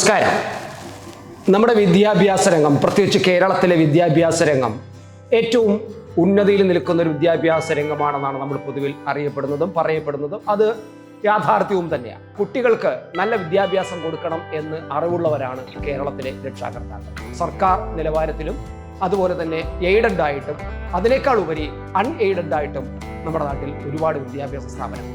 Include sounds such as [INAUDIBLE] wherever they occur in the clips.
നമസ്കാരം. നമ്മുടെ വിദ്യാഭ്യാസ രംഗം പ്രത്യേകിച്ച് കേരളത്തിലെ വിദ്യാഭ്യാസ രംഗം ഏറ്റവും ഉന്നതിയിൽ നിൽക്കുന്ന ഒരു വിദ്യാഭ്യാസ രംഗമാണെന്നാണ് നമ്മൾ പൊതുവിൽ അറിയപ്പെടുന്നതും പറയപ്പെടുന്നതും. അത് യാഥാർത്ഥ്യവും തന്നെയാണ്. കുട്ടികൾക്ക് നല്ല വിദ്യാഭ്യാസം കൊടുക്കണം എന്ന് അറിവുള്ളവരാണ് കേരളത്തിലെ രക്ഷാകർത്താക്കൾ. സർക്കാർ നിലവാരത്തിലും അതുപോലെ തന്നെ എയ്ഡഡ് ആയിട്ടും അതിനേക്കാൾ ഉപരി അൺഎയ്ഡഡ് ആയിട്ടും നമ്മുടെ നാട്ടിൽ ഒരുപാട് വിദ്യാഭ്യാസ സ്ഥാപനം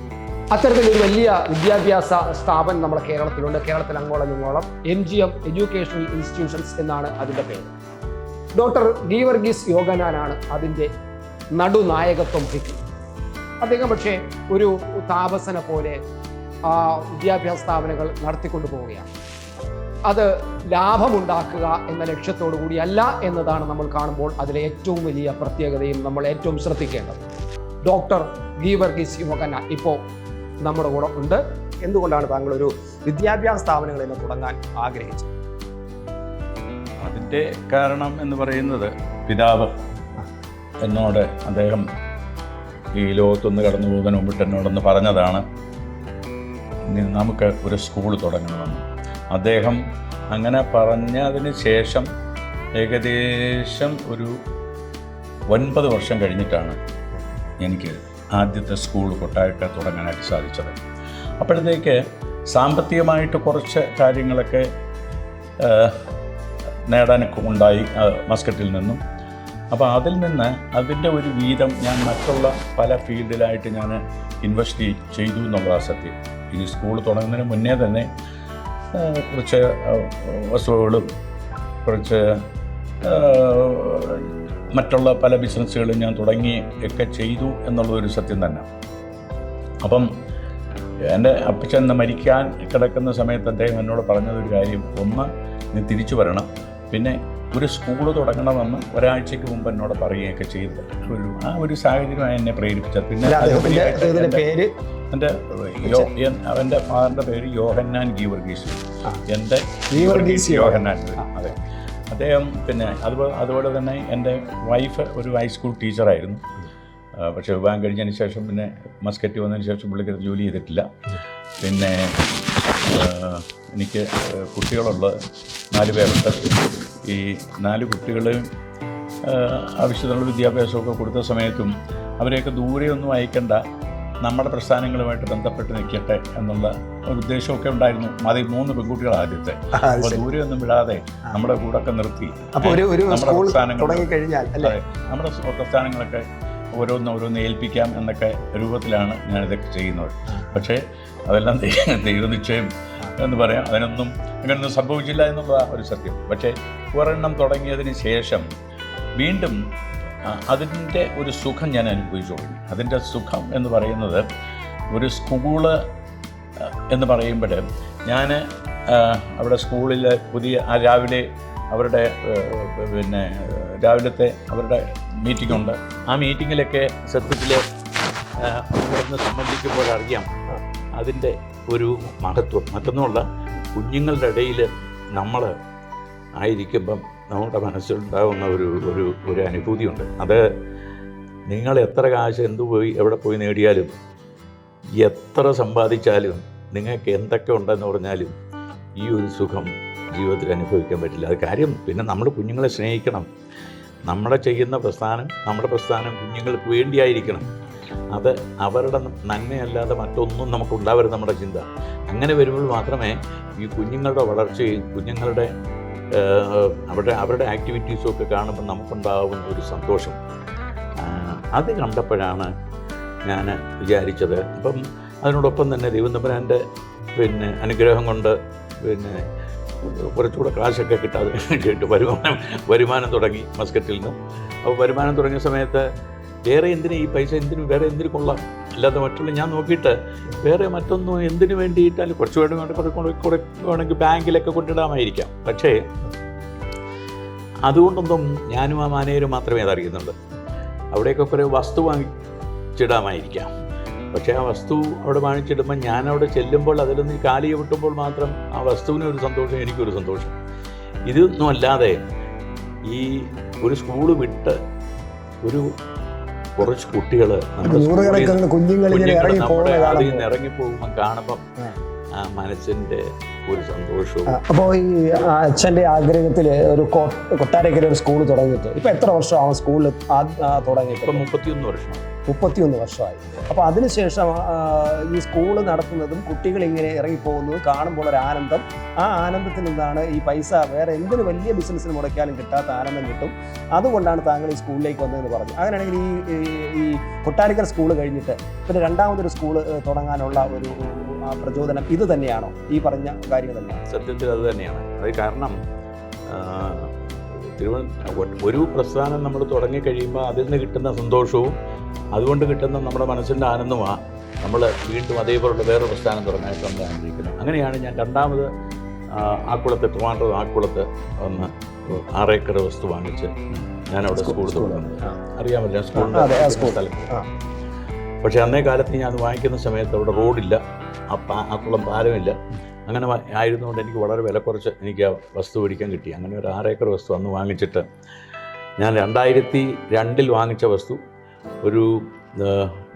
അത്തരത്തിലൊരു വലിയ വിദ്യാഭ്യാസ സ്ഥാപനം നമ്മുടെ കേരളത്തിലുണ്ട്. കേരളത്തിൽ അങ്ങോളം ഇങ്ങോളം M G M educational institutions എന്നാണ് അതിന്റെ പേര്. ഡോക്ടർ ഗീവർഗീസ് യോഗനാനാണ് അതിന്റെ നടുനായകത്വം വഹിക്കുന്നത്. അദ്ദേഹം പക്ഷേ ഒരു താപസനെ പോലെ ആ വിദ്യാഭ്യാസ സ്ഥാപനങ്ങൾ നടത്തിക്കൊണ്ടു പോവുകയാണ്. അത് ലാഭമുണ്ടാക്കുക എന്ന ലക്ഷ്യത്തോടു കൂടിയല്ല എന്നതാണ് നമ്മൾ കാണുമ്പോൾ അതിലെ ഏറ്റവും വലിയ പ്രത്യേകതയും നമ്മൾ ഏറ്റവും ശ്രദ്ധിക്കേണ്ടത്. ഡോക്ടർ ഗീവർഗീസ് യോഗന ഇപ്പോൾ നമ്മുടെ കൂടെ ഉണ്ട്. എന്തുകൊണ്ടാണ് താങ്കൾ ഒരു വിദ്യാഭ്യാസ സ്ഥാപനങ്ങളിൽ തുടങ്ങാൻ ആഗ്രഹിച്ചത്? അതിന്റെ കാരണം എന്ന് പറയുന്നത് പിതാവ് എന്നോട് അദ്ദേഹം ഈ ലോകത്തൊന്ന് കടന്നു പോകുന്നതിന് മുമ്പിട്ട് എന്നോടൊന്ന് പറഞ്ഞതാണ് "നി- നമുക്ക് ഒരു സ്കൂൾ തുടങ്ങണമെന്ന്. അദ്ദേഹം അങ്ങനെ പറഞ്ഞതിന് ശേഷം ഏകദേശം ഒരു ഒൻപത് വർഷം കഴിഞ്ഞിട്ടാണ് എനിക്ക് ആദ്യത്തെ സ്കൂൾ കൊട്ടാരക്ക തുടങ്ങാനായിട്ട് സാധിച്ചത്. അപ്പോഴത്തേക്ക് സാമ്പത്തികമായിട്ട് കുറച്ച് കാര്യങ്ങളൊക്കെ നേടാനൊക്കെ ഉണ്ടായി മസ്കറ്റിൽ നിന്നും. അപ്പോൾ അതിൽ നിന്ന് അതിന്റെ ഒരു വീതം ഞാൻ മറ്റുള്ള പല ഫീൽഡിലായിട്ട് ഞാൻ ഇൻവെസ്റ്റ് ചെയ്തു എന്നുള്ള സത്യം. ഈ സ്കൂൾ തുടങ്ങുന്നതിന് മുന്നേ തന്നെ കുറച്ച് വസ്തുവകളും കുറച്ച് മറ്റുള്ള പല ബിസിനസ്സുകളും ഞാൻ തുടങ്ങി ഒക്കെ ചെയ്തു എന്നുള്ളതൊരു സത്യം തന്നെ. അപ്പം എന്റെ അപ്പച്ചൻ മരിക്കാൻ കിടക്കുന്ന സമയത്ത് അദ്ദേഹം എന്നോട് പറഞ്ഞതൊരു കാര്യം ഒന്ന് നീ തിരിച്ചു വരണം. പിന്നെ ഒരു സ്കൂൾ തുടങ്ങണമെന്ന് ഒരാഴ്ചയ്ക്ക് മുമ്പ് എന്നോട് പറയുകയൊക്കെ ചെയ്ത്. ഒരു ആ ഒരു സാഹചര്യമായി എന്നെ പ്രേരിപ്പിച്ചത് പിന്നെ പേര്? എന്റെ യോ അവന്റെ ഫാദറിന്റെ പേര് യോഹന്നാൻ ഗീവർഗീസ്. എന്റെ ഗീവർഗീസ് യോഹന്നാൻ. അതെ. അദ്ദേഹം പിന്നെ അതുപോലെ അതുപോലെ തന്നെ എന്റെ വൈഫ് ഒരു ഹൈസ്കൂൾ ടീച്ചറായിരുന്നു പക്ഷേ വിവാഹം കഴിഞ്ഞതിന് ശേഷം പിന്നെ മസ്കറ്റ് വന്നതിന് ശേഷം പുള്ളിക്ക് ജോലി ചെയ്തിട്ടില്ല. പിന്നെ എനിക്ക് കുട്ടികളുള്ള നാല് പേരുണ്ട്. ഈ നാല് കുട്ടികളെയും ആവശ്യത്തിനുള്ള വിദ്യാഭ്യാസമൊക്കെ കൊടുത്ത സമയത്തും അവരെയൊക്കെ ദൂരെയൊന്നും അയക്കണ്ട. നമ്മുടെ പ്രസ്ഥാനങ്ങളുമായിട്ട് ബന്ധപ്പെട്ട് നിൽക്കട്ടെ എന്നുള്ള ഒരു ഉദ്ദേശമൊക്കെ ഉണ്ടായിരുന്നു. മതി മൂന്ന് പെൺകുട്ടികൾ ആദ്യത്തെ. അപ്പോൾ ദൂരെയൊന്നും വിടാതെ നമ്മുടെ കൂടെ ഒക്കെ നിർത്തി നമ്മുടെ പ്രസ്ഥാനങ്ങൾ നമ്മുടെ പ്രസ്ഥാനങ്ങളൊക്കെ ഓരോന്ന് ഓരോന്ന് ഏൽപ്പിക്കാം എന്നൊക്കെ രൂപത്തിലാണ് ഞാനിതൊക്കെ ചെയ്യുന്നത്. പക്ഷേ അതെല്ലാം ദൈവനിശ്ചയം എന്ന് പറയാം. അതിനൊന്നും അങ്ങനെയൊന്നും സംഭവിച്ചില്ല എന്നുള്ള ഒരു സത്യം. പക്ഷേ ഒരെണ്ണം തുടങ്ങിയതിന് ശേഷം വീണ്ടും അതിന്റെ ഒരു സുഖം ഞാൻ അനുഭവിച്ചു. തുടങ്ങി അതിന്റെ സുഖം എന്ന് പറയുന്നത് ഒരു സ്കൂൾ എന്ന് പറയുമ്പോൾ ഞാൻ അവിടെ സ്കൂളിൽ പുതിയ രാവിലെ അവരുടെ പിന്നെ രാവിലത്തെ അവരുടെ മീറ്റിംഗ് ഉണ്ട് ആ മീറ്റിങ്ങിലൊക്കെ സത്യത്തിൽ അവിടുന്ന് സംബന്ധിക്കുമ്പോൾ അറിയാം അതിന്റെ ഒരു മഹത്വം. മറ്റൊന്നുമല്ല കുഞ്ഞുങ്ങളുടെ ഇടയിൽ നമ്മൾ ആയിരിക്കുമ്പം നമ്മുടെ മനസ്സിലുണ്ടാകുന്ന ഒരു ഒരു ഒരു അനുഭൂതിയുണ്ട്. അത് നിങ്ങൾ എത്ര കാശ് എന്ത് പോയി എവിടെ പോയി നേടിയാലും എത്ര സമ്പാദിച്ചാലും നിങ്ങൾക്ക് എന്തൊക്കെ ഉണ്ടെന്ന് പറഞ്ഞാലും ഈ ഒരു സുഖം ജീവിതത്തിൽ അനുഭവിക്കാൻ പറ്റില്ല. അത് കാര്യം പിന്നെ നമ്മൾ കുഞ്ഞുങ്ങളെ സ്നേഹിക്കണം. നമ്മളെ ചെയ്യുന്ന പ്രസ്ഥാനം നമ്മുടെ പ്രസ്ഥാനം കുഞ്ഞുങ്ങൾക്ക് വേണ്ടിയായിരിക്കണം. അത് അവരുടെ നന്മയല്ലാതെ മറ്റൊന്നും നമുക്ക് ഉണ്ടാവരുത് നമ്മുടെ ചിന്ത. അങ്ങനെ വരുമ്പോൾ മാത്രമേ ഈ കുഞ്ഞുങ്ങളുടെ വളർച്ചയും കുഞ്ഞുങ്ങളുടെ അവരുടെ അവരുടെ ആക്ടിവിറ്റീസും ഒക്കെ കാണുമ്പോൾ നമുക്കുണ്ടാകുന്ന ഒരു സന്തോഷം. അത് കണ്ടപ്പോഴാണ് ഞാൻ വിചാരിച്ചത്. അപ്പം അതിനോടൊപ്പം തന്നെ ദൈവന്തമ്പരാന്റെ പിന്നെ അനുഗ്രഹം കൊണ്ട് പിന്നെ കുറച്ചുകൂടെ കാശൊക്കെ കിട്ടാതെ കിട്ടും [LAUGHS] വരുമാനം വരുമാനം തുടങ്ങി മസ്കറ്റിൽ നിന്ന്. അപ്പോൾ വരുമാനം തുടങ്ങിയ സമയത്ത് വേറെ എന്തിനു ഈ പൈസ എന്തിനു വേറെ എന്തിനു കൊള്ളാം? അല്ലാതെ മറ്റുള്ള ഞാൻ നോക്കിയിട്ട് വേറെ മറ്റൊന്നും എന്തിനു വേണ്ടിയിട്ടാൽ കുറച്ച് വേണ്ടി വേണ്ടി കുറെ വേണമെങ്കിൽ ബാങ്കിലൊക്കെ കൊണ്ടിടാമായിരിക്കാം. പക്ഷേ അതുകൊണ്ടൊന്നും ഞാനും ആ മാനേജരും മാത്രമേ അതറിയുന്നുള്ളൂ അവിടെയൊക്കെ കുറേ വസ്തു വാങ്ങിച്ചിടാമായിരിക്കാം. പക്ഷേ ആ വസ്തു അവിടെ വാങ്ങിച്ചിടുമ്പോൾ ഞാൻ അവിടെ ചെല്ലുമ്പോൾ അതിലൊന്ന് കാലി വിട്ടുമ്പോൾ മാത്രം ആ വസ്തുവിന് ഒരു സന്തോഷം എനിക്കൊരു സന്തോഷം. ഇതൊന്നും അല്ലാതെ ഈ ഒരു സ്കൂൾ വിട്ട് ഒരു കുറച്ച് കുട്ടികൾ നൂറുകണക്കിന് കുഞ്ഞുങ്ങൾ ഇറങ്ങി നമ്മുടെ കാണുമ്പോൾ ആ. മനസ്സിന്റെ ഒരു സന്തോഷവും അപ്പോൾ ഈ അച്ഛന്റെ ആഗ്രഹത്തിൽ ഒരു കൊട്ടാരക്കര ഒരു സ്കൂൾ തുടങ്ങിയിട്ട് ഇപ്പൊ എത്ര വർഷം ആ സ്കൂളിൽ തുടങ്ങിയിട്ട്? ഇപ്പം മുപ്പത്തിയൊന്ന് വർഷം മുപ്പത്തിയൊന്ന് വർഷമായി. അപ്പോൾ അതിനുശേഷം ഈ സ്കൂൾ നടത്തുന്നതും കുട്ടികൾ ഇങ്ങനെ ഇറങ്ങിപ്പോകുന്നതും കാണുമ്പോൾ ഒരു ആനന്ദം. ആ ആനന്ദത്തിൽ നിന്നാണ് ഈ പൈസ വേറെ എന്തൊരു വലിയ ബിസിനസ്സിന് മുടക്കിയാലും കിട്ടാത്ത ആനന്ദം കിട്ടും. അതുകൊണ്ടാണ് താങ്കൾ ഈ സ്കൂളിലേക്ക് വന്നതെന്ന് പറഞ്ഞു അങ്ങനെയാണെങ്കിൽ ഈ ഈ- കൊട്ടാരിക്കൽ സ്കൂൾ കഴിഞ്ഞിട്ട് പിന്നെ രണ്ടാമതൊരു സ്കൂൾ തുടങ്ങാനുള്ള ഒരു പ്രചോദനം ഇത് തന്നെയാണോ? ഈ പറഞ്ഞ കാര്യങ്ങൾ തന്നെയാണ്? സത്യത്തിൽ അത് തന്നെയാണ്. അത് കാരണം തിരുവനന്തപുരം ഒരു പ്രസ്ഥാനം നമ്മൾ തുടങ്ങിക്കഴിയുമ്പോൾ അതിൽ നിന്ന് കിട്ടുന്ന സന്തോഷവും അതുകൊണ്ട് കിട്ടുന്ന നമ്മുടെ മനസ്സിന്റെ ആനന്ദമാണ് നമ്മൾ വീണ്ടും അതേപോലുള്ള വേറെ പ്രസ്ഥാനം തുടങ്ങാനായിട്ട് നമ്മൾ ആഗ്രഹിക്കുന്നത് അങ്ങനെയാണ് ഞാൻ രണ്ടാമത് ആക്കുളത്ത് ട്രിവാൻഡ്രം ആക്കുളത്ത് ഒന്ന് ആറേക്കർ വസ്തു വാങ്ങിച്ച് ഞാനവിടെ സ്കൂൾ തുടങ്ങുന്നത്. അറിയാമല്ലോ സ്കൂളിന്റെ. സ്ഥലം പക്ഷേ അന്നേ കാലത്ത് ഞാൻ അത് വാങ്ങിക്കുന്ന സമയത്ത് അവിടെ റോഡില്ല ആ പാ ആ കുളം പാലമില്ല. അങ്ങനെ ആയിരുന്നുകൊണ്ട് എനിക്ക് വളരെ വില കുറച്ച് എനിക്ക് ആ വസ്തു മേടിക്കാൻ കിട്ടി. അങ്ങനെ ഒരു ആറേക്കർ വസ്തു അന്ന് വാങ്ങിച്ചിട്ട് ഞാൻ രണ്ടായിരത്തി രണ്ടിൽ വാങ്ങിച്ച വസ്തു ഒരു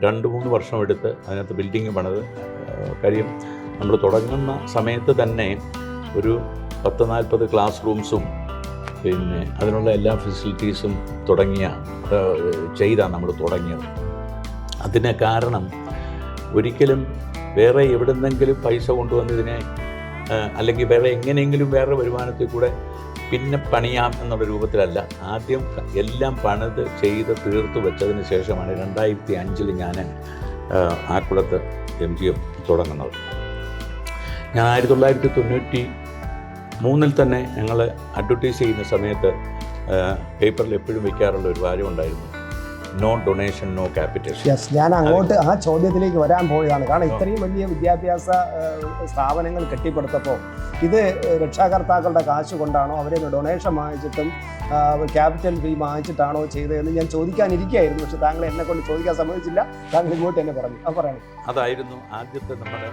രണ്ട് മൂന്ന് വർഷം എടുത്ത് അതിനകത്ത് ബിൽഡിങ് പണിത്. കാര്യം നമ്മൾ തുടങ്ങുന്ന സമയത്ത് തന്നെ ഒരു പത്ത് നാൽപ്പത് ക്ലാസ് റൂംസും പിന്നെ അതിനുള്ള എല്ലാ ഫെസിലിറ്റീസും തുടങ്ങിയ ചെയ്താണ് നമ്മൾ തുടങ്ങിയത്. അതിന് കാരണം ഒരിക്കലും വേറെ എവിടെന്നെങ്കിലും പൈസ കൊണ്ടുവന്നതിനെ അല്ലെങ്കിൽ വേറെ എങ്ങനെയെങ്കിലും വേറെ വരുമാനത്തിൽ കൂടെ പിന്നെ പണിയാം എന്നുള്ള രൂപത്തിലല്ല. ആദ്യം എല്ലാം പണിത് ചെയ്ത് തീർത്ത് വെച്ചതിന് ശേഷമാണ് രണ്ടായിരത്തി അഞ്ചിൽ ഞാൻ ആക്കുളത്ത് എം ജി എം തുടങ്ങുന്നത്. ഞാൻ ആയിരത്തി തൊള്ളായിരത്തി തൊണ്ണൂറ്റി മൂന്നിൽ തന്നെ ഞങ്ങൾ അഡ്വർട്ടൈസ് ചെയ്യുന്ന സമയത്ത് പേപ്പറിൽ എപ്പോഴും വയ്ക്കാറുള്ള ഒരു കാര്യമുണ്ടായിരുന്നു. No donation no capitation yes ഞാൻ അങ്ങോട്ട് ആ ചോദ്യത്തിലേക്ക് വരാൻ പോയതാണ് കാരണം ഇത്രയും വലിയ വിദ്യാഭ്യാസ സ്ഥാപനങ്ങൾ കെട്ടിപ്പടുത്തപ്പോൾ ഇത് രക്ഷാകർത്താക്കളുടെ കാശ് കൊണ്ടാണോ അവരെ ഡൊണേഷൻ വാങ്ങിച്ചിട്ടും ക്യാപിറ്റൽ ഫീ വാങ്ങിച്ചിട്ടാണോ ചെയ്തതെന്ന് ഞാൻ ചോദിക്കാനിരിക്കുകയായിരുന്നു. പക്ഷെ താങ്കൾ എന്നെ കൊണ്ട് ചോദിക്കാൻ സമ്മതിച്ചില്ല. താങ്കൾ ഇങ്ങോട്ട് തന്നെ പറഞ്ഞു. ആ പറയണം അതായിരുന്നു ആദ്യത്തെ നമ്മുടെ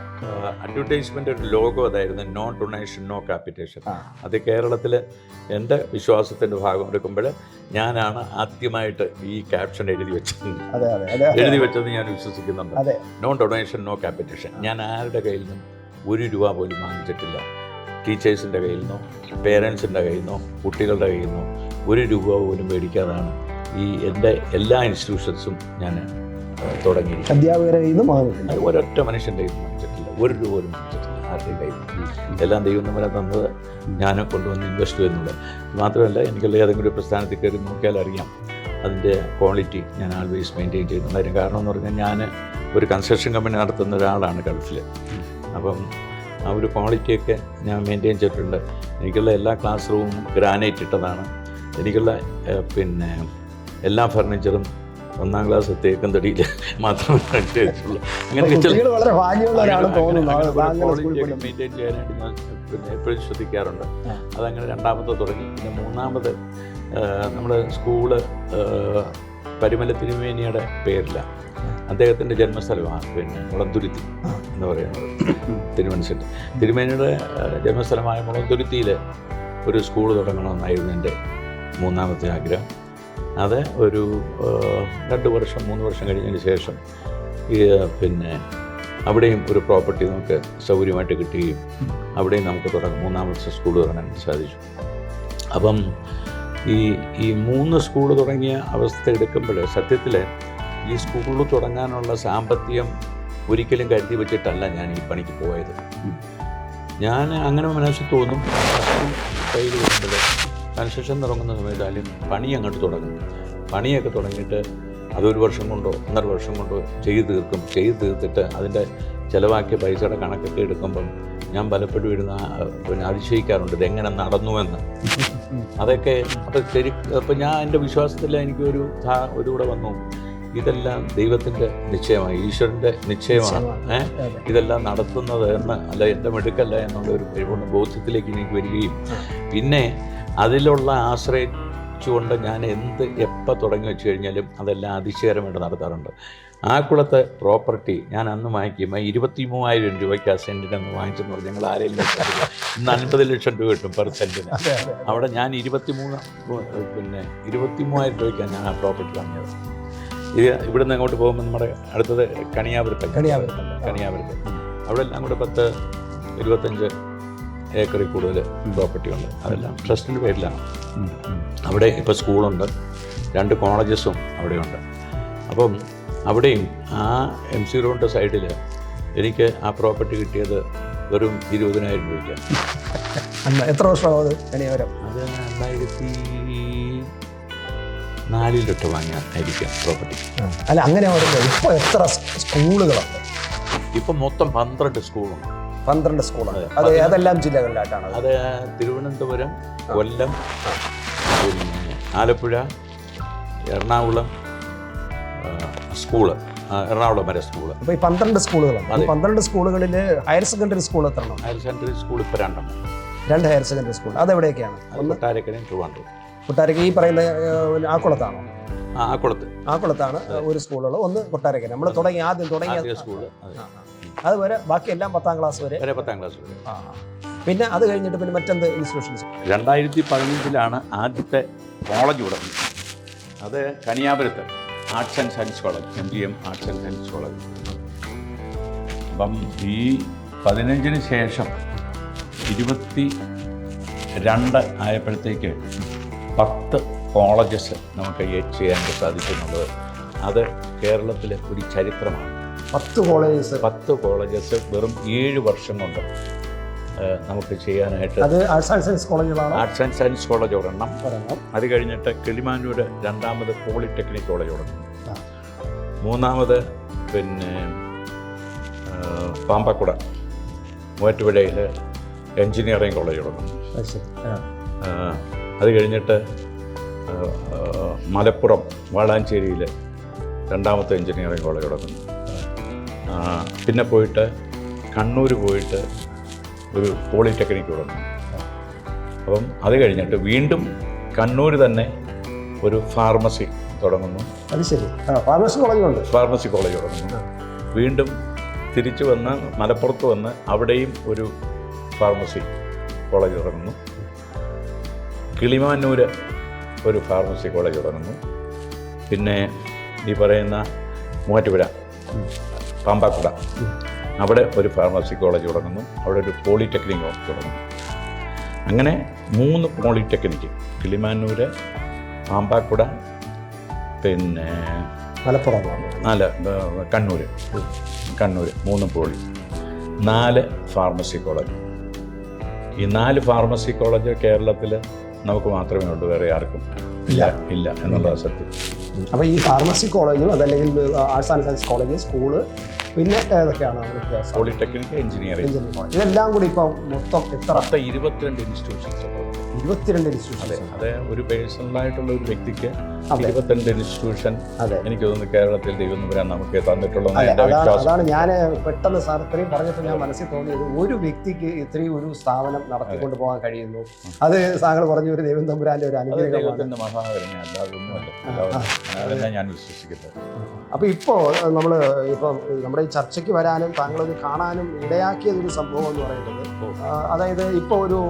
അഡ്വർടൈസ്മെന്റ് ഒരു ലോഗോ അതായിരുന്നു നോ ഡൊണേഷൻ നോ ക്യാപിറ്റേഷൻ അത് കേരളത്തിൽ എന്റെ വിശ്വാസത്തിന്റെ ഭാഗം എടുക്കുമ്പോൾ ഞാനാണ് ആദ്യമായിട്ട് ഈ ക്യാപ്ഷൻ എഴുതി വെച്ചത്. എഴുതി വെച്ചത് ഞാൻ വിശ്വസിക്കുന്നുണ്ട്. നോ ഡൊണേഷൻ നോ ക്യാപിറ്റേഷൻ ഞാൻ ആരുടെ കയ്യിൽ നിന്നും ഒരു രൂപ പോലും വാങ്ങിച്ചിട്ടില്ല. ടീച്ചേഴ്സിന്റെ കയ്യിൽ നിന്നോ പേരൻസിന്റെ കയ്യിൽ നിന്നോ കുട്ടികളുടെ കയ്യിൽ നിന്നോ ഒരു രൂപ പോലും മേടിക്കാതാണ് ഈ എന്റെ എല്ലാ ഇൻസ്റ്റിറ്റ്യൂഷൻസും ഞാൻ തുടങ്ങിയിരിക്കുന്നത് അധ്യാപകരെ കയ്യിൽ നിന്ന് ഒരൊറ്റ മനുഷ്യന്റെ കയ്യിൽ നിന്ന് വാങ്ങിച്ചിട്ടില്ല ഒരു രൂപ പോലും വാങ്ങിച്ചിട്ടില്ല ആരുടെയും കയ്യിൽ ഇതെല്ലാം എല്ലാം ദൈവം നമ്മളെ തന്നത് ഞാൻ കൊണ്ടുവന്ന് ഇൻവെസ്റ്റ് ചെയ്യുന്നുണ്ട്. മാത്രമല്ല എനിക്കുള്ള ഏതെങ്കിലും ഒരു പ്രസ്ഥാനത്തിൽ കയറി നോക്കിയാൽ അറിയാം അതിന്റെ ക്വാളിറ്റി ഞാൻ ആൾവേസ് മെയിന്റെയിൻ ചെയ്യുന്നുണ്ടായിരുന്നു കാരണം എന്ന് പറഞ്ഞാൽ ഞാൻ ഒരു കൺസ്ട്രക്ഷൻ കമ്പനി നടത്തുന്ന ഒരാളാണ് ഗൾഫിൽ അപ്പം ആ ഒരു ക്വാളിറ്റിയൊക്കെ ഞാൻ മെയിന്റെയിൻ ചെയ്തിട്ടുണ്ട്. എനിക്കുള്ള എല്ലാ ക്ലാസ് റൂമും ഗ്രാനൈറ്റ് ഇട്ടതാണ്. എനിക്കുള്ള പിന്നെ എല്ലാ ഫർണിച്ചറും ഒന്നാം ക്ലാസ് തേക്കും തടിയിൽ മാത്രമേ അങ്ങനെ- ചെയ്യാനായിട്ട് ഞാൻ പിന്നെ എപ്പോഴും ശ്രദ്ധിക്കാറുണ്ട്. അതങ്ങനെ രണ്ടാമത്തെ തുടങ്ങി. പിന്നെ മൂന്നാമത് നമ്മുടെ സ്കൂൾ പരിമല തിരുമേനിയുടെ പേരിലാണ് അദ്ദേഹത്തിന്റെ ജന്മസ്ഥലമാണ് പിന്നെ മുളന്തുരുത്തി എന്ന് പറയുന്നത്. തിരുവനന്തപുരം തിരുമേനിയുടെ ജന്മസ്ഥലമായ മുളന്തുരുത്തിയിൽ ഒരു സ്കൂൾ തുടങ്ങണമെന്നായിരുന്നു എന്റെ മൂന്നാമത്തെ ആഗ്രഹം. അത് ഒരു രണ്ട് വർഷം മൂന്ന് വർഷം കഴിഞ്ഞതിന് ശേഷം പിന്നെ അവിടെയും ഒരു പ്രോപ്പർട്ടി നമുക്ക് സൗകര്യമായിട്ട് കിട്ടുകയും അവിടെയും നമുക്ക് തുടങ്ങാം മൂന്നാമത്തെ സ്കൂൾ തുടങ്ങാൻ സാധിച്ചു. അപ്പം ഈ ഈ മൂന്ന് സ്കൂൾ തുടങ്ങിയ അവസ്ഥ എടുക്കുമ്പോൾ സത്യത്തിൽ ഈ സ്കൂൾ തുടങ്ങാനുള്ള സാമ്പത്തികം ഒരിക്കലും കരുതി വെച്ചിട്ടല്ല ഞാൻ ഈ പണിക്ക് പോയത്. ഞാൻ അങ്ങനെ മനസ്സിൽ തോന്നും കയ്യിൽ വരുമ്പോൾ കൺസ്ട്രക്ഷൻ തുടങ്ങുന്ന സമയത്ത് പണി അങ്ങോട്ട് തുടങ്ങും. പണിയൊക്കെ തുടങ്ങിയിട്ട് അതൊരു വർഷം കൊണ്ടോ ഒന്നര വർഷം കൊണ്ടോ ചെയ്ത് തീർക്കും. ചെയ്ത് തീർത്തിട്ട് അതിന്റെ ചിലവാക്കിയ പൈസയുടെ കണക്കൊക്കെ എടുക്കുമ്പം ഞാൻ പലപ്പോഴും ഇരുന്ന് പിന്നെ അതിശയിക്കാറുണ്ട് ഇതെങ്ങനെ നടന്നുവെന്ന്. അതൊക്കെ അപ്പം ശരി അപ്പം ഞാൻ എന്റെ വിശ്വാസത്തിൽ എനിക്കൊരു ധാ- ഒരു കൂടെ വന്നു. ഇതെല്ലാം ദൈവത്തിന്റെ നിശ്ചയമാണ് ഈശ്വരന്റെ നിശ്ചയമാണ്. ഏഹ്. ഇതെല്ലാം നടത്തുന്നത് എന്ന് അല്ല എന്റെ മെടുക്കല്ല എന്നുള്ള ഒരു പരിപൂർണ ബോധ്യത്തിലേക്ക് എനിക്ക് വരികയും. പിന്നെ അതിലുള്ള ആശ്രയിച്ചുകൊണ്ട് ഞാൻ എന്ത് എപ്പോൾ തുടങ്ങി വെച്ച് കഴിഞ്ഞാലും അതെല്ലാം അതിശയകരമായിട്ട് നടത്താറുണ്ട്. ആ കുളത്തെ പ്രോപ്പർട്ടി ഞാൻ അന്ന് വാങ്ങിക്കുമ്പോൾ ഇരുപത്തി മൂവായിരം രൂപയ്ക്ക് ആ സെന്റിനന്ന് വാങ്ങിച്ചെന്ന് പറഞ്ഞാൽ ഞങ്ങൾ ആരെയും വിശ്വസിക്കില്ല. ഇന്ന് അൻപത് ലക്ഷം രൂപ കിട്ടും പെർ സെന്റിന് അവിടെ ഞാൻ ഇരുപത്തി മൂന്ന് പിന്നെ ഇരുപത്തി മൂവായിരം രൂപയ്ക്കാണ് ഞാൻ ആ പ്രോപ്പർട്ടി വാങ്ങിയത്. ഇത് ഇവിടുന്ന് അങ്ങോട്ട് പോകുമ്പോൾ നമ്മുടെ അടുത്തത് കണിയാപുരത്തെ കണിയാപുരത്തല്ല. കണിയാപുരത്ത്. അവിടെ എല്ലാം കൂടെ പത്ത് ഇരുപത്തഞ്ച് ഏക്കറിൽ കൂടുതൽ പ്രോപ്പർട്ടി ഉണ്ട്. അതെല്ലാം. ട്രസ്റ്റിന്റെ പേരിലാണ്. അവിടെ ഇപ്പോൾ സ്കൂളുണ്ട്. രണ്ട് കോളേജസും അവിടെയുണ്ട്. അപ്പം അവിടെയും ആ എം സി റോഡിന്റെ സൈഡിൽ എനിക്ക് ആ പ്രോപ്പർട്ടി കിട്ടിയത് വെറും ഇരുപതിനായിരം രൂപയ്ക്ക്. എത്ര വർഷമാവും കനിയവരം അത് രണ്ടായിരത്തി നാലിലൊട്ട് വാങ്ങിയ ആയിരിക്കാം പ്രോപ്പർട്ടി അല്ല അങ്ങനെ എത്ര സ്കൂളുകളാണ് ഇപ്പം മൊത്തം പന്ത്രണ്ട് സ്കൂളുണ്ട് പന്ത്രണ്ട് സ്കൂളാണ്. അതെ. ഏതെല്ലാം ജില്ലകളിലായിട്ടാണ് അത് തിരുവനന്തപുരം കൊല്ലം പിന്നെ ആലപ്പുഴ എറണാകുളം സ്കൂൾ. എറണാകുളം വരെ സ്കൂൾ. അപ്പോൾ ഈ പന്ത്രണ്ട് സ്കൂളുകളാണ്. പന്ത്രണ്ട് സ്കൂളുകളിൽ ഹയർ സെക്കൻഡറി സ്കൂൾ എത്ര ഹയർ സെക്കൻഡറി സ്കൂൾ ഇപ്പോൾ രണ്ടെണ്ണം. രണ്ട് ഹയർ സെക്കൻഡറി സ്കൂൾ. അതെവിടെയൊക്കെയാണ്? കൊട്ടാരക്കരയും ട്രിവാൻഡ്രം കൊട്ടാരക്ക് ഈ പറയുന്ന ആക്കുളത്താണോ? ആക്കുളത്ത്. ആക്കുളത്താണ് ഒരു സ്കൂളുള്ളത് ഒന്ന് കൊട്ടാരക്കര. നമ്മൾ തുടങ്ങി ആദ്യം തുടങ്ങിയ സ്കൂൾ. അതുവരെ ബാക്കി എല്ലാം പത്താം ക്ലാസ് വരെ. വരെ പത്താം ക്ലാസ് വരെ. ആ. പിന്നെ അത് കഴിഞ്ഞിട്ട് പിന്നെ മറ്റെന്ത് ഇൻസ്റ്റിറ്റ്യൂഷൻസ് രണ്ടായിരത്തി പതിനഞ്ചിലാണ് ആദ്യത്തെ കോളേജ് തുടങ്ങുന്നത് അത് കനിയാപുരത്ത് arts and science college M G M arts and science college അപ്പം ഈ പതിനഞ്ചിന് ശേഷം ഇരുപത്തി രണ്ട് ആയപ്പോഴത്തേക്ക് പത്ത് കോളേജസ് നമുക്ക് ചെയ്യാൻ സാധിക്കുന്നുള്ളത് അത് കേരളത്തിലെ ഒരു ചരിത്രമാണ്. പത്ത് കോളേജസ്. പത്ത് കോളേജസ് വെറും ഏഴ് വർഷം കൊണ്ട് നമുക്ക് ചെയ്യാനായിട്ട് അത് ആർട്സ് ആൻഡ് സയൻസ് കോളേജുകളാണ്? ആർട്സ് ആൻഡ് സയൻസ് കോളേജ് ഒരെണ്ണം. അത് കഴിഞ്ഞിട്ട് കിളിമാനൂർ രണ്ടാമത് പോളിടെക്നിക് കോളേജ് തുടങ്ങും. മൂന്നാമത് പിന്നെ പാമ്പക്കുട മൂവാറ്റുപുഴയിൽ എഞ്ചിനീയറിംഗ് കോളേജ് തുടങ്ങും. അത് കഴിഞ്ഞിട്ട് മലപ്പുറം വാളാഞ്ചേരിയിൽ രണ്ടാമത്തെ എഞ്ചിനീയറിംഗ് കോളേജ് തുടങ്ങുന്നു പിന്നെ പോയിട്ട് കണ്ണൂർ പോയിട്ട് ഒരു പോളിടെക്നിക് തുടങ്ങി. അപ്പം അത് കഴിഞ്ഞിട്ട് വീണ്ടും കണ്ണൂർ തന്നെ ഒരു ഫാർമസി തുടങ്ങുന്നു. അത് ശരി. ഫാർമസി കോളേജുണ്ട് ഫാർമസി കോളേജ് തുടങ്ങുന്നു. വീണ്ടും തിരിച്ചു വന്ന് മലപ്പുറത്ത് വന്ന് അവിടെയും ഒരു ഫാർമസി കോളേജ് തുടങ്ങുന്നു. കിളിമാനൂർ ഒരു ഫാർമസി കോളേജ് തുടങ്ങുന്നു. പിന്നെ ഈ പറയുന്ന മൂവാറ്റുപുഴ. പാമ്പാക്കുട അവിടെ ഒരു ഫാർമസി കോളേജ് തുടങ്ങുന്നു. അവിടെ ഒരു പോളിടെക്നിക് കോളേജ് തുടങ്ങുന്നു. അങ്ങനെ മൂന്ന് പോളിടെക്നിക്ക് കിളിമാനൂർ പാമ്പാക്കുട പിന്നെ മലപ്പുറം. നാല് കണ്ണൂർ കണ്ണൂർ മൂന്ന് പോളി നാല് ഫാർമസി കോളേജ് ഈ നാല് ഫാർമസി കോളേജ് കേരളത്തിൽ നമുക്ക് മാത്രമേ ഉള്ളൂ വേറെ ആർക്കും ഇല്ല ഇല്ല. എന്നുള്ള സത്യം. അപ്പോൾ ഈ ഫാർമസി കോളേജും അതല്ലെങ്കിൽ arts and science college school പിന്നെ ഏതൊക്കെയാണ് പോളിടെക്നിക് എഞ്ചിനീയറിംഗ് ഇതെല്ലാം കൂടി ഇപ്പം മൊത്തം എത്ര? പത്ത് ഇരുപത്തിരണ്ട് ഇൻസ്റ്റിറ്റ്യൂഷൻസ് ഇരുപത്തിരണ്ട് അതെ ഇൻസ്റ്റിറ്റ്യൂഷൻസ് അത് ഒരു പേഴ്സണലായിട്ടുള്ള ഒരു വ്യക്തിക്ക്. ഇരുപത്തിരണ്ട് ഇൻസ്റ്റിറ്റ്യൂഷൻ എനിക്ക് തോന്നുന്നു കേരളത്തിൽ ദൈവം വരാൻ നമുക്ക് തന്നിട്ടുള്ള അതാണ് ഞാൻ പെട്ടെന്ന് സാർ ഇത്രയും പറഞ്ഞപ്പോൾ ഞാൻ മനസ്സിൽ തോന്നിയത് ഒരു വ്യക്തിക്ക് ഇത്രയും ഒരു സ്ഥാപനം നടത്തിക്കൊണ്ട് പോകാൻ കഴിയുന്നു. അത് താങ്കൾ പറഞ്ഞ ഒരു ദൈവം തമ്പുരാന്റെ ഒരു അനുഗ്രഹമാണ്. അതന്നെ ഞാൻ വിശ്വസിക്കുന്നത്. അപ്പോൾ ഇപ്പോൾ നമ്മൾ ഇപ്പം നമ്മുടെ ഈ ചർച്ചയ്ക്ക് വരാനും താങ്കളത് കാണാനും ഇടയാക്കിയതൊരു സംഭവം എന്ന് പറയുന്നത് അതായത് ഇപ്പോൾ ഒരു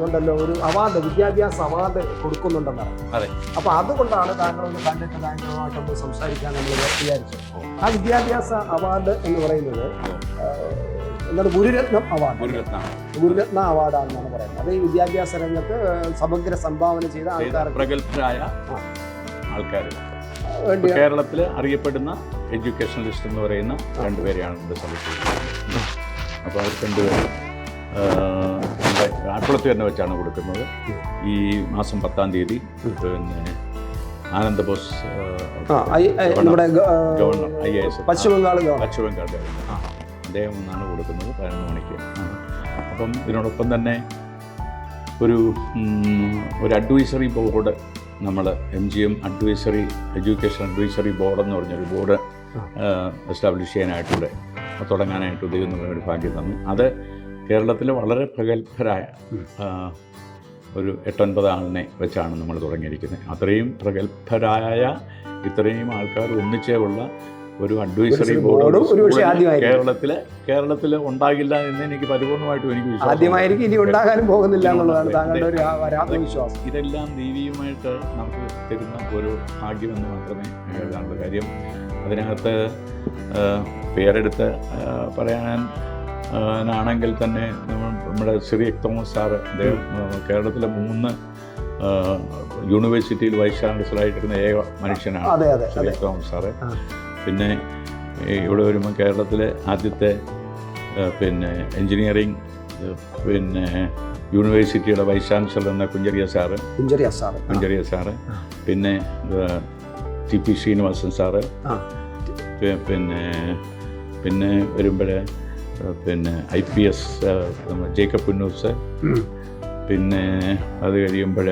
ഇതുണ്ടല്ലോ ഒരു അവാർഡ് വിദ്യാഭ്യാസ അവാർഡ് കൊടുക്കുന്നുണ്ടെന്നാണ്. അതെ. അപ്പൊ അതുകൊണ്ടാണ് താങ്കളൊന്ന് കണ്ടിട്ട് താങ്കളുമായിട്ടൊന്ന് സംസാരിക്കാൻ നമ്മൾ വിചാരിച്ചത്. ആ വിദ്യാഭ്യാസ അവാർഡ് എന്ന് പറയുന്നത് എന്താണ് ഗുരുരത്നം അവാർഡ്. ഗുരുരത്ന. അവാർഡാണെന്നാണ് പറയുന്നത്. അത് ഈ വിദ്യാഭ്യാസ രംഗത്ത് സമഗ്ര സംഭാവന ചെയ്ത പ്രഗത്ഭരായ ആൾക്കാർ കേരളത്തിൽ അറിയപ്പെടുന്ന എഡ്യൂക്കേഷണലിസ്റ്റ് എന്ന് പറയുന്ന രണ്ടുപേരെയാണ് ഇവിടെ അപ്പോൾ അവർ രണ്ടുപേരും നമ്മുടെ ആക്കുളത്ത് തന്നെ വെച്ചാണ് കൊടുക്കുന്നത്. ഈ മാസം പത്താം തീയതി പിന്നെ ആനന്ദബോസ് ആ, ഐ- ഐ- നമ്മുടെ governor I A S. Paschim Bengal Paschim Bengal governor. അദ്ദേഹം ഒന്നാണ് കൊടുക്കുന്നത് പതിനൊന്ന് മണിക്ക്. അപ്പം ഇതിനോടൊപ്പം തന്നെ ഒരു ഒരു അഡ്വൈസറി ബോർഡ് നമ്മൾ M G M advisory education advisory board എന്ന് പറഞ്ഞൊരു ബോർഡ് എസ്റ്റാബ്ലിഷ് ചെയ്യാനായിട്ടുണ്ട്. തുടങ്ങാനായിട്ട് നമ്മളെ ഒരു ഭാഗ്യം തന്നു. അത് കേരളത്തിൽ വളരെ പ്രഗത്ഭരായ ഒരു എട്ടൊൻപത് ആളിനെ വെച്ചാണ് നമ്മൾ തുടങ്ങിയിരിക്കുന്നത്. അത്രയും പ്രഗത്ഭരായ ഇത്രയും ആൾക്കാർ ഒന്നിച്ചേ ഉള്ള ഒരു അഡ്വൈസറി ബോർഡ് കേരളത്തിലെ കേരളത്തിൽ ഉണ്ടാകില്ല എന്ന് എനിക്ക് പരിപൂർണമായിട്ടും എനിക്ക് വിശ്വാസം ആദ്യമായിരിക്കും ഇനി ഉണ്ടാകാനും പോകുന്നില്ല എന്നുള്ളതാണ് താങ്കളുടെ ഒരു. ആത്മവിശ്വാസം ഇതെല്ലാം ദൈവീയമായിട്ട് നമുക്ക് തരുന്ന ഒരു ഭാഗ്യമെന്ന് മാത്രമേ കാണുള്ളൂ കാര്യം അതിനകത്ത് പേരെടുത്ത് പറയാൻ ആണെങ്കിൽ തന്നെ നമ്മുടെ ശ്രീ തോമസ് സാർ അദ്ദേഹം കേരളത്തിലെ മൂന്ന് യൂണിവേഴ്സിറ്റിയിൽ വൈസ് ചാൻസലറായിട്ടിരുന്ന ഏക മനുഷ്യനാണ് സിറിയക് തോമസ് സാറ്. പിന്നെ ഇവിടെ വരുമ്പോൾ കേരളത്തിലെ ആദ്യത്തെ പിന്നെ എൻജിനീയറിങ് പിന്നെ യൂണിവേഴ്സിറ്റിയുടെ വൈസ് ചാൻസലർ എന്ന Kunjariya sir. Kunjari sir. Kunjariya sir. പിന്നെ ടി പി ശ്രീനിവാസൻ സാറ്. പിന്നെ പിന്നെ വരുമ്പോൾ പിന്നെ I P S Jacob Punnoose പിന്നെ അത് കഴിയുമ്പോൾ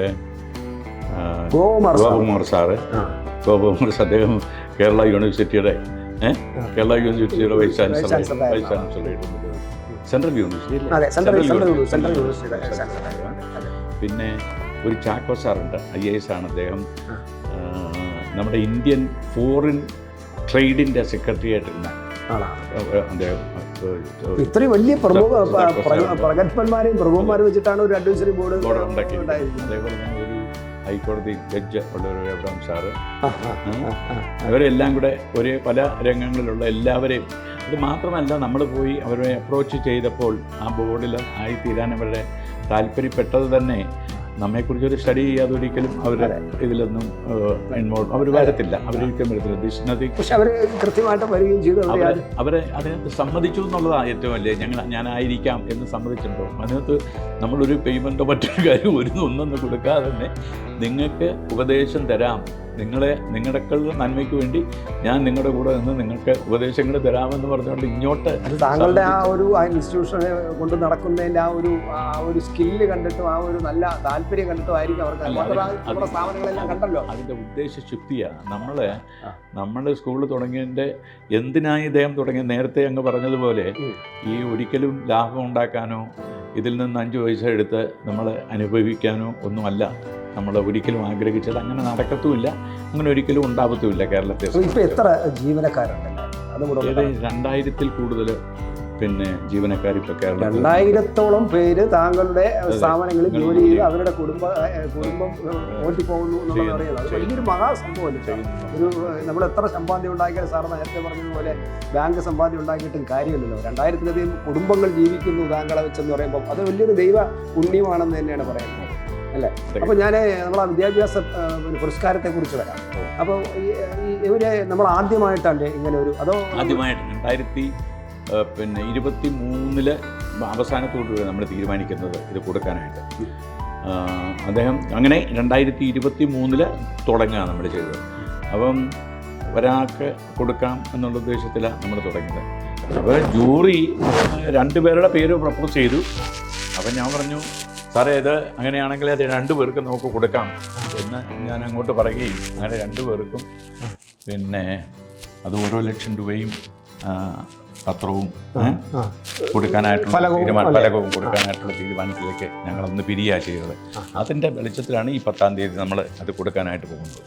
ഗോപകുമാർ സാറ്. ഗോപകുമാർ സാർ അദ്ദേഹം കേരള യൂണിവേഴ്സിറ്റിയുടെ കേരള യൂണിവേഴ്സിറ്റിയുടെ vice chancellor. Vice chancellor central university? Central university. പിന്നെ ഒരു ചാക്കോ സാറുണ്ട് ഐ എ എസ് ആണ് അദ്ദേഹം. നമ്മുടെ ഇന്ത്യൻ ഫോറിൻ ട്രേഡിന്റെ സെക്രട്ടറി ആയിട്ടിരുന്ന അദ്ദേഹം. ഇത്രയും വലിയ പ്രമുഖ പ്രഗത്ഭന്മാരെയും പ്രമുഖന്മാരെ വെച്ചിട്ടാണ് ഒരു അഡ്വൈസറി ബോർഡ് അതേപോലെ തന്നെ ഒരു ഹൈക്കോടതി ജഡ്ജ് ഉള്ള ഒരു എബ്രഹാം സാറ്. അവരെല്ലാം കൂടെ ഒരേ പല രംഗങ്ങളിലുള്ള എല്ലാവരെയും. അത് മാത്രമല്ല നമ്മൾ പോയി അവരെ അപ്രോച്ച് ചെയ്തപ്പോൾ ആ ബോർഡിൽ ആയിത്തീരാൻ അവരുടെ താല്പര്യപ്പെട്ടത് തന്നെ നമ്മെക്കുറിച്ചൊരു സ്റ്റഡി ചെയ്യാതെ ഒരിക്കലും അവർ ഇതിലൊന്നും ഇൻവോൾവ് അവർ വരത്തില്ല. അവരൊരിക്കലും വരത്തില്ല. നത്തിങ് പക്ഷെ അവർ കൃത്യമായിട്ട് വരികയും ചെയ്തു. അവരെ അതിനകത്ത് സമ്മതിച്ചു എന്നുള്ളതാണ് ഏറ്റവും വലിയ ഞങ്ങൾ ഞാനായിരിക്കാം എന്ന് സമ്മതിച്ചിട്ടുണ്ടോ. അതിനകത്ത് നമ്മളൊരു പേയ്മെന്റോ മറ്റൊരു കാര്യം ഒരു ഒന്നൊന്നും കൊടുക്കാതെ തന്നെ നിങ്ങൾക്ക് ഉപദേശം തരാം. നിങ്ങളെ നിങ്ങളുടെ നന്മയ്ക്ക് വേണ്ടി ഞാൻ നിങ്ങളുടെ കൂടെ നിന്ന് നിങ്ങൾക്ക് ഉപദേശങ്ങൾ തരാമെന്ന് പറഞ്ഞുകൊണ്ട് ഇങ്ങോട്ട് താങ്കളുടെ ആ ഒരു ആ ഇൻസ്റ്റിറ്റ്യൂഷനെ കൊണ്ട് നടക്കുന്നതിന്റെ ആ ഒരു ആ ഒരു സ്കില്ല് കണ്ടിട്ടും ആ ഒരു നല്ല താല്പര്യം കണ്ടിട്ടും ആയിരിക്കും അവർക്ക്. സ്ഥാപനങ്ങളെല്ലാം കണ്ടല്ലോ. അതിന്റെ ഉദ്ദേശശുദ്ധിയാണ് നമ്മൾ ആ. നമ്മൾ സ്കൂൾ തുടങ്ങിയതിന്റെ എന്തിനായി ഇദ്ദേഹം തുടങ്ങിയ നേരത്തെ അങ്ങ് പറഞ്ഞതുപോലെ ഈ ഒരിക്കലും ലാഭം ഉണ്ടാക്കാനോ ഇതിൽ നിന്ന് അഞ്ച് പൈസ എടുത്ത് നമ്മൾ അനുഭവിക്കാനോ ഒന്നുമല്ല. നമ്മൾ ഒരിക്കലും ആഗ്രഹിച്ചത് അങ്ങനെ നടക്കത്തുമില്ല. അങ്ങനെ ഒരിക്കലും ഉണ്ടാവത്തുമില്ല കേരളത്തെ ഇപ്പോൾ എത്ര ജീവനക്കാരുണ്ട്? അത് രണ്ടായിരത്തിൽ കൂടുതൽ പിന്നെ ജീവനക്കാർ ഇപ്പോൾ കേരളം രണ്ടായിരത്തോളം പേര് താങ്കളുടെ സ്ഥാപനങ്ങളിൽ ജോലി ചെയ്ത് അവരുടെ കുടുംബ കുടുംബം ഓട്ടി പോകുന്നു എന്നുള്ളത് വലിയൊരു മഹാസംഭവമല്ലേ ഒരു നമ്മൾ എത്ര സമ്പാദ്യം ഉണ്ടാക്കിയാലും സാർ നേരത്തെ പറഞ്ഞതുപോലെ ബാങ്ക് സമ്പാദ്യം ഉണ്ടാക്കിയിട്ടും കാര്യമില്ലല്ലോ. രണ്ടായിരത്തിലധികം കുടുംബങ്ങൾ ജീവിക്കുന്നു താങ്കളെ വെച്ചെന്ന് പറയുമ്പോൾ അത് വലിയൊരു ദൈവ പുണ്യമാണെന്ന് തന്നെയാണ് പറയുന്നത്. അല്ലേ? അപ്പോൾ ഞാൻ നമ്മളെ വിദ്യാഭ്യാസ ആ, പുരസ്കാരത്തെ കുറിച്ച് വരാം. അപ്പോൾ ഇവർ നമ്മൾ ആദ്യമായിട്ടല്ലേ ഇങ്ങനെ ഒരു അതോ ആദ്യമായിട്ട് രണ്ടായിരത്തി പിന്നെ ഇരുപത്തി മൂന്നിൽ അവസാനത്തോടു കൂടി നമ്മൾ തീരുമാനിക്കുന്നത് ഇത് കൊടുക്കാനായിട്ട്. അദ്ദേഹം അങ്ങനെ രണ്ടായിരത്തി ഇരുപത്തി മൂന്നിൽ തുടങ്ങുക നമ്മൾ ചെയ്തത്. അപ്പം ഒരാൾക്ക് കൊടുക്കാം എന്നുള്ള ഉദ്ദേശത്തിലാണ് നമ്മൾ തുടങ്ങിയത്. അപ്പോൾ ജൂറി രണ്ടുപേരുടെ പേര് പ്രപ്പോസ് ചെയ്തു. അപ്പം ഞാൻ പറഞ്ഞു സാറേ ഇത് അങ്ങനെയാണെങ്കിൽ അത് രണ്ടു പേർക്ക് നമുക്ക് കൊടുക്കാം എന്ന് ഞാൻ അങ്ങോട്ട് പറയുകയും അങ്ങനെ രണ്ടു പേർക്കും പിന്നെ അത് ഓരോ ലക്ഷം രൂപയും പത്രവും കൊടുക്കാനായിട്ടുള്ള തീരുമാനം? ഫലകവും കൊടുക്കാനായിട്ടുള്ള തീരുമാനത്തിലേക്ക് ഞങ്ങളൊന്ന് പിരിയുക ചെയ്തത്. അതിന്റെ വെളിച്ചത്തിലാണ് ഈ പത്താം തീയതി നമ്മൾ അത് കൊടുക്കാനായിട്ട് പോകുന്നത്.